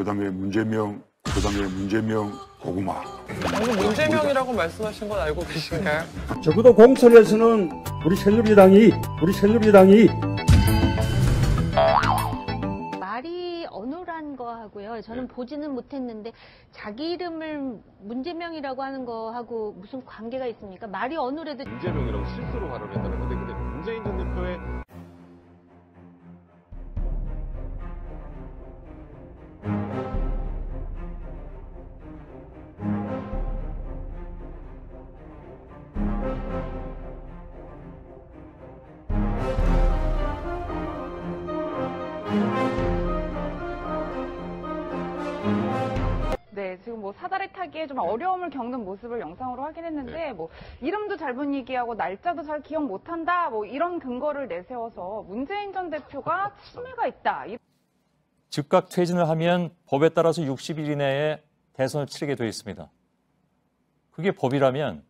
그다음에 문제명, 그다음에 문제명 고구마. 방금 문제명이라고 말씀하신 건 알고 계신가요? 적어도 공천에서는 우리 새누리당이 우리 새누리당이 말이 어눌한 거 하고요. 저는 보지는 못했는데 자기 이름을 문제명이라고 하는 거 하고 무슨 관계가 있습니까? 말이 어눌해도 문재명이라고 실수로 발언했다는 건데 근데 문재인 사다리 타기에 좀 어려움을 겪는 모습을 영상으로 확인했는데 네. 뭐 이름도 잘못 얘기하고 날짜도 잘 기억 못한다 뭐 이런 근거를 내세워서 문재인 전 대표가 치매가 있다 즉각 퇴진을 하면 법에 따라서 60일 이내에 대선을 치르게 되어 있습니다. 그게 법이라면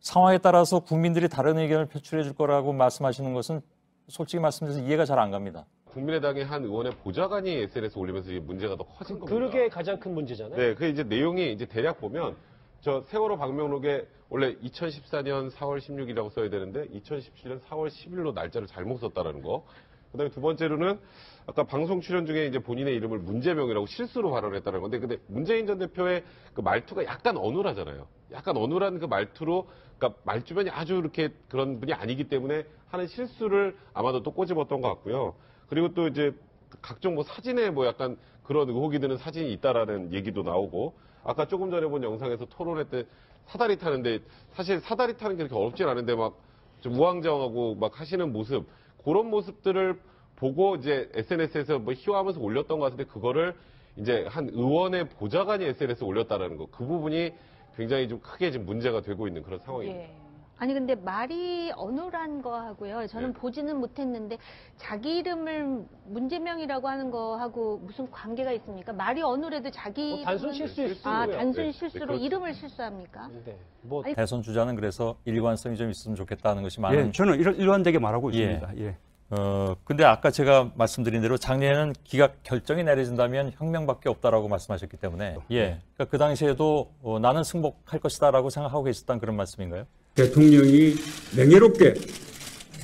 상황에 따라서 국민들이 다른 의견을 표출해 줄 거라고 말씀하시는 것은 솔직히 말씀드려서 이해가 잘 안 갑니다. 국민의당의 한 의원의 보좌관이 SNS 에 올리면서 이게 문제가 더 커진 겁니다. 그게 가장 큰 문제잖아요. 네, 그 이제 내용이 이제 대략 보면 저 세월호 방명록에 원래 2014년 4월 16일이라고 써야 되는데 2017년 4월 10일로 날짜를 잘못 썼다라는 거. 그다음에 두 번째로는 아까 방송 출연 중에 이제 본인의 이름을 문재명이라고 실수로 발언했다는 건데 근데 문재인 전 대표의 그 말투가 약간 어눌하잖아요. 약간 어눌한 그 말투로 그러니까 말주변이 아주 이렇게 그런 분이 아니기 때문에 하는 실수를 아마도 또 꼬집었던 것 같고요. 그리고 또 이제 각종 뭐 사진에 뭐 약간 그런 의혹이 드는 사진이 있다라는 얘기도 나오고 아까 조금 전에 본 영상에서 토론회 때 사다리 타는데 사실 사다리 타는 게 그렇게 어렵진 않은데 막 좀 우왕좌왕하고 막 하시는 모습 그런 모습들을 보고 이제 SNS에서 뭐 희화하면서 올렸던 것 같은데 그거를 이제 한 의원의 보좌관이 SNS에 올렸다라는 거 그 부분이 굉장히 좀 크게 지금 문제가 되고 있는 그런 상황입니다. 예. 아니 근데 말이 어눌한 거 하고요. 저는 네. 보지는 못했는데 자기 이름을 문제명이라고 하는 거하고 무슨 관계가 있습니까? 말이 어눌해도 자기 뭐 단순 실수. 수 아. 단순 네, 실수로 네, 그렇죠. 이름을 실수합니까? 네. 뭐 아니, 대선 주자는 그래서 일관성이 좀 있으면 좋겠다는 것이 많은 예, 저는 이런 일관되게 말하고 예. 있습니다. 예. 어, 근데 아까 제가 말씀드린 대로 작년에는 기각 결정이 내려진다면 혁명밖에 없다라고 말씀하셨기 때문에 예, 그러니까 그 당시에도 어, 나는 승복할 것이다라고 생각하고 계셨다는 그런 말씀인가요? 대통령이 명예롭게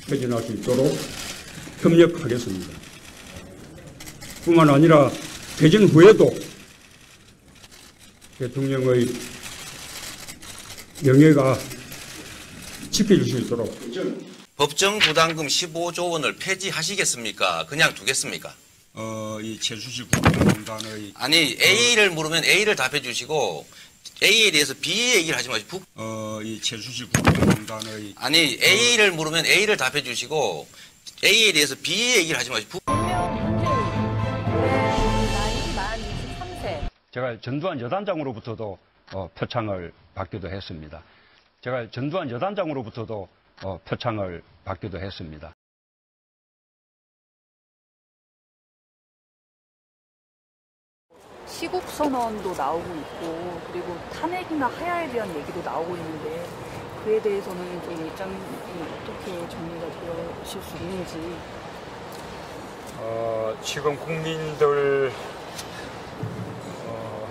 퇴진할 수 있도록 협력하겠습니다. 뿐만 아니라 퇴진 후에도 대통령의 명예가 지켜질 수 있도록 법정 부담금 15조 원을 폐지하시겠습니까? 그냥 두겠습니까? 어, 이 최수실 국정농단의 아니 A를 물으면 A를 답해 주시고 A에 대해서 B 얘기를 하지 마시고 부- 어, 이 최수실 국정농단의 아니 A를 물으면 A를 답해 주시고 A에 대해서 B 얘기를 하지 마시고 부- 나이 만 23세 제가 전두환 여단장으로부터도 어, 표창을 받기도 했습니다. 제가 전두환 여단장으로부터도 어, 표창을 받기도 했습니다. 시국 선언도 나오고 있고 그리고 탄핵이나 하야에 대한 얘기도 나오고 있는데 그에 대해서는 좀 입장이 어떻게 정리가 되실 수 있는지. 어, 지금 국민들 어,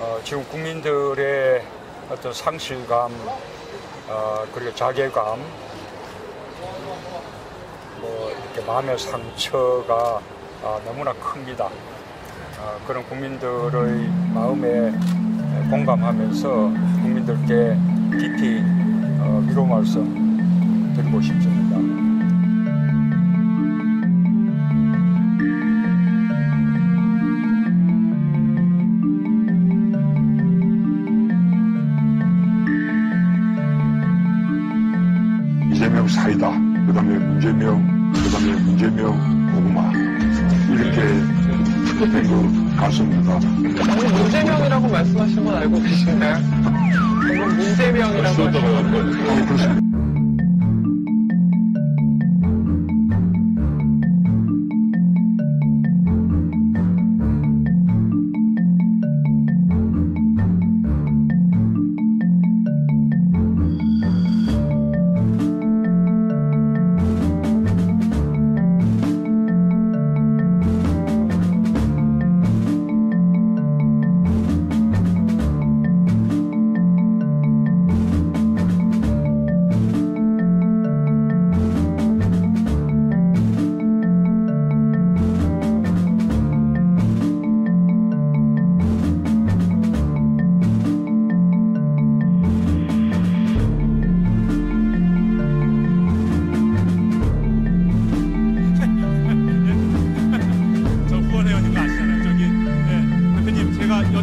어, 지금 국민들의 어떤 상실감 어, 그리고 자괴감 뭐 이렇게 마음의 상처가 아, 너무나 큽니다. 아, 그런 국민들의 마음에 공감하면서 국민들께 깊이 어, 위로 말씀 드리고 싶습니다. 문제명, 그다음에 문제명 고구마. 이렇게 된것 같습니다. 방금 문제명이라고 말씀하신 건 알고 계신가요? 방금 문제명이라고 하신 실수였다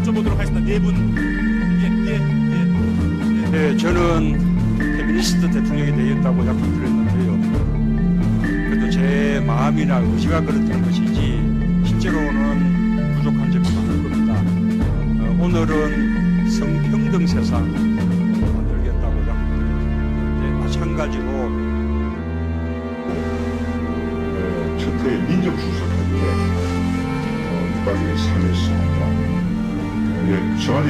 여쭤보도록 하겠습니다. 네 분. 예, 예, 예. 예, 저는 페미니스트 대통령이 되겠다고 약속드렸는데요. 그래도 제 마음이나 의지가 그렇다는 것이지 실제로는 부족한 점이 많을 겁니다. 어, 오늘은 성평등 세상 만들겠다고 약속드렸는데 마찬가지로 그 민족 주석한테 어, 유방의 사회성 니다. 예, 청와